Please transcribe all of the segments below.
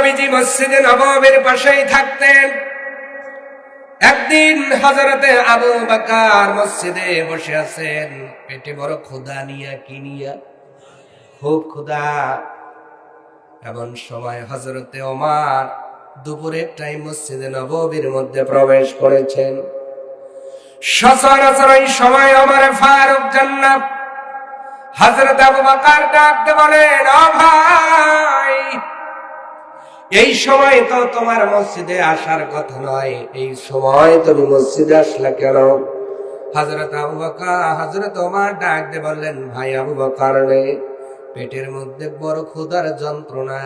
নবীজি মসজিদে নবমের পাশেই থাকতেন। একদিন হজরতে আবু বাকার মসজিদে বসে আছেন। পেটে বড় ক্ষুদা নিয়া কি নিয়া? খুব ক্ষুদা এমন সময় হজরতে ওমার দুপুরের টাইম মসজিদে নববীর মধ্যে প্রবেশ করেছেন। সচরাচর এই সময় আমার ফারুক জান্নাত। হজরত আবু বাকার ডাকতে বলেন, ও এই সময় তো তোমার মসজিদে আসার কথা নয়। এই সময় তুমি মসজিদে আসলা কেন? হজরত আবু বকর হজরত ওমর ডাক দিয়ে বললেন, ভাই আবু বকর পেটের মধ্যে বড় ক্ষুধার যন্ত্রণা,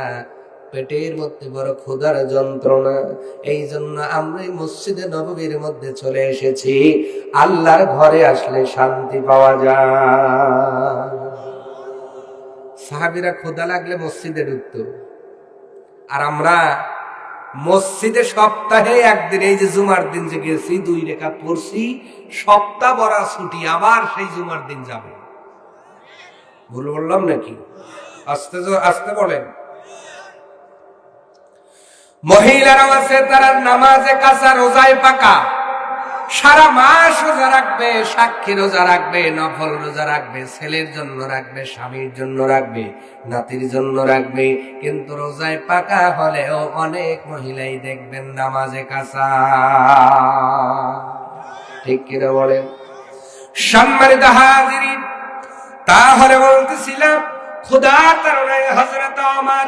পেটের মধ্যে বড় ক্ষুধার যন্ত্রণা। এই জন্য আমরা মসজিদে নববীর মধ্যে চলে এসেছি। আল্লাহর ঘরে আসলে শান্তি পাওয়া যায়। সাহাবিরা ক্ষুধা লাগলে মসজিদে ঢুকতো। আর আমরা মসজিদে সপ্তাহে একদিন, এই যে জুমার দিন যে গেছি, দুই রেখা পড়ছি, সপ্তাহ বড়া ছুটি, আবার সেই জুমার দিন যাবে। ভুল বললাম নাকি? আস্তে আস্তে বলেন। মহিলারাও আছে, তারা নামাজে কাঁচা, রোজায় পাকা। সারা মাস রোজা রাখবে, সাক্ষী রোজা রাখবে, নফল রোজা রাখবে, ছেলের জন্য রাখবে, স্বামীর জন্য রাখবে, নাতির জন্য রাখবে। কিন্তু রোজায় পাকা হলেও অনেক মহিলাই দেখবেন নামাজে কাঁচা। ঠিক কিনা বলেন? সম্মানিত হাজিরিন, তাহলে বলতেছিলাম, খুদার কারণে হজরত আমার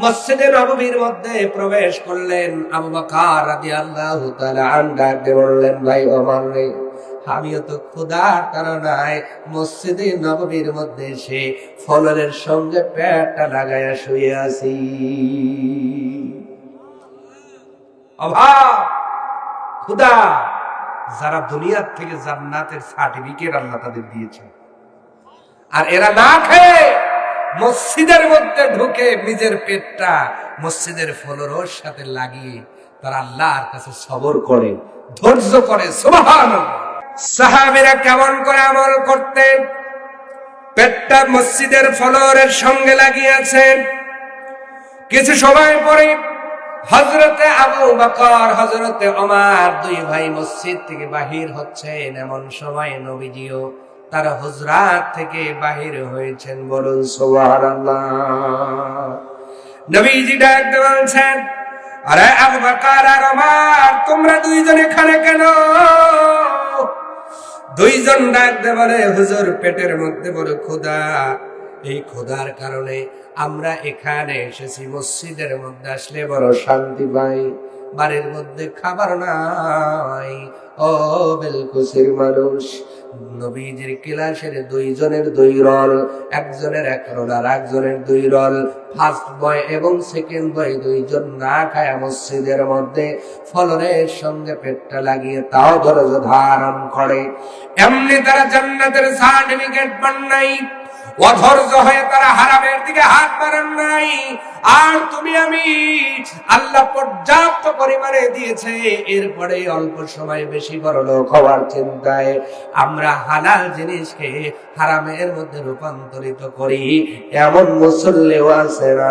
মসজিদে নববীর মধ্যে প্রবেশ করলেন আবু বকর রাদিয়াল্লাহু তাআলা বললেন, ভাই ওমর রে আমিও তো খুদার কারণে মসজিদে নববীর মধ্যে সঙ্গে পেটটা লাগাইয়া শুয়ে আছি। অভাব যারা দুনিয়ার থেকে জান্নাতের সার্টিফিকেট আল্লাহ তাদের দিয়েছে। আর এরা না খেয়ে মসজিদের মধ্যে ঢুকে নিজের পেটটা মসজিদের ফলরোর সাথে লাগিয়ে তারা আল্লাহর কাছে সবর করে, ধৈর্য করে সাহাবিরা কেমন করে আমল করতেন? পেটটা মসজিদের ফলরের সঙ্গে লাগিয়েছেন কিছু সময় পরে হজরতে আবু বকর হজরতে অমার দুই ভাই মসজিদ থেকে বাহির হচ্ছেন। এমন সময় নবীজিও তার হুজরাত থেকে বাহির হয়েছেন বলুন সুবহানাল্লাহ। নবীজি ডাকতে বলছেন, আরে আবু আর ওমর, তোমরা দুইজন এখানে কেন? দুইজন ডাকতে বলে, হুজুর, পেটের মধ্যে বড় ক্ষুধা। এই ক্ষুধার কারণে আমরা এখানে এসেছি, মসজিদের মধ্যে আসলে বড় শান্তি পাই, বাড়ির মধ্যে খাবার নাই ও বেলকুসির মানুষ। নবীজির ক্লাসের দুইজনের দুই রল, একজনের এক রল আর একজনের দুই রল। ফার্স্ট বয় এবং সেকেন্ড বয় দুইজন না খায় মসজিদের মধ্যে ফলনের সঙ্গে পেটটা লাগিয়ে তাও ধৈর্য ধারণ করে। এমনি তারা জান্নাতের সার্টিফিকেট পান নাই অধৈর্য হয়ে তারা হারামের দিকে হাত নাই। আর তুমি আমি আল্লাহ পর্যাপ্ত পরিমাণে দিয়েছে, এরপরে অল্প সময় বেশি বড় লোক হওয়ার চিন্তায় আমরা হালাল জিনিসকে হারামের মধ্যে রূপান্তরিত করি। এমন মুসল্লিও আছে না